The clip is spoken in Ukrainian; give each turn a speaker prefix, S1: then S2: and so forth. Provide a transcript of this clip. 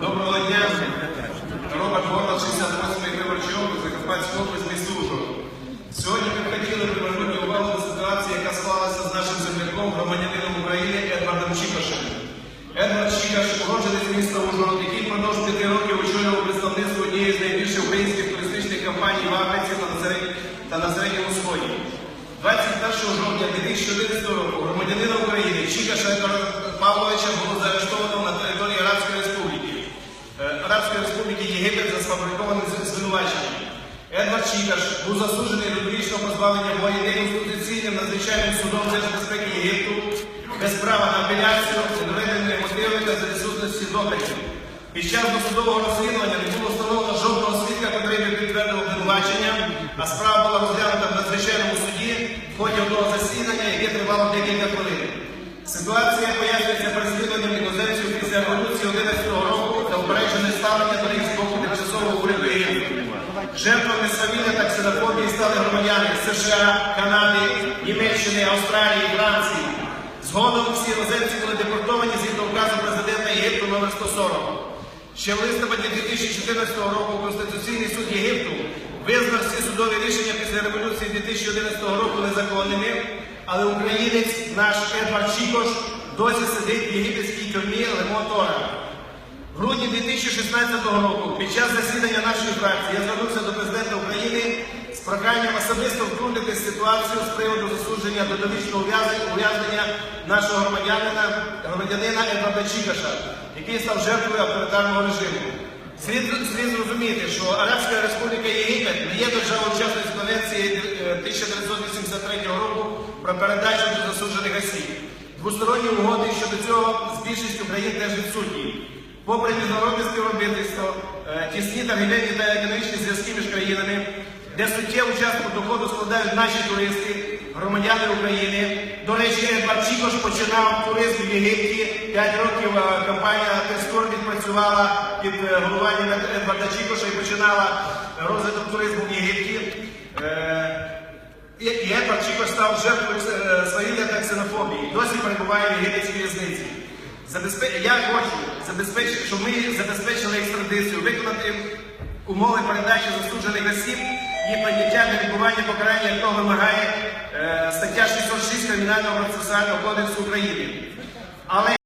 S1: Доброго дня. Робert Горват, 68-й виборчий округ, Закарпатський область, місто Ужгород. Сьогодні ми хотіли привернути увагу до ситуації, яка склалася з нашим земляком, громадянином України Едвардом Чікашем. Едвард Чікаш, уродженець міста Ужгород, який впродовж п'яти років очолював представництво однієї з найбільших українських туристичних компаній в Африці та на Середньому Сході. 21 жовтня 2011 року громадянина України Чікаша Павловича було заарештовано на За звинуваченням. Едвард Чікаш був засуджений до довічного позбавлення волі неконституційним надзвичайним судом держбезпеки Єгипту без права на апеляцію з доведеними мотивами та за відсутності доказів. Під час досудового розслідування не було встановлено жодного свідка, який би підтвердив обвинувачення, а справа була розглянута в надзвичайному суді в ході одного засідання, яке тривало декілька хвилин. Ситуація пояснюється переслідуванням іноземців після революції 11 року та упереджене ставлення до них з боку тимчасового уряду Єгипту. Жертвами свавілля та ксенофобії стали громадяни США, Канади, Німеччини, Австралії, Франції. Згодом всі іноземці були депортовані згідно указу президента Єгипту номер 140. Ще в листопаді 2014 року Конституційний суд Єгипту визнав всі судові рішення після революції 2011 року незаконними, але українець наш Едвард Чікош досі сидить в єгипетській тюрмі Лемо Тора. В грудні 2016 року під час засідання нашої фракції я звернувся до президента України з проханням особисто втрутитись в ситуацію з приводу засудження до довічного ув'язнення- нашого громадянина, громадянина Едварда Чікаша, який став жертвою авторитарного режиму. Слід, слід зрозуміти, що Арабська Республіка Єгипет не є державою учасницею Конвенції е, 1983 року про передачу до засуджених осіб. Двосторонні угоди щодо цього з більшістю країн теж відсутні. Попри міжнародне співробітництво, е, тісні торгівельні та економічні зв'язки між країнами, де суттєву частку доходу складають наші туристи, громадяни України. До речі, Едвард Чікош починав туризм в Єгипті. П'ять років е, компанія Тестор відпрацювала під е, головуванням Едварда Чікоша і починала розвиток туризму в Єгипті. І Едвард Чікош став жертвою свавілля ксенофобії. Досі перебуває в єгипетській в'язниці. Я хочу забезпечити, щоб ми забезпечили екстрадицію, виконати умови передачі засуджених осіб і прийняття на відбування покарання, якого вимагає е, стаття 606 Кримінального процесуального кодексу України. Але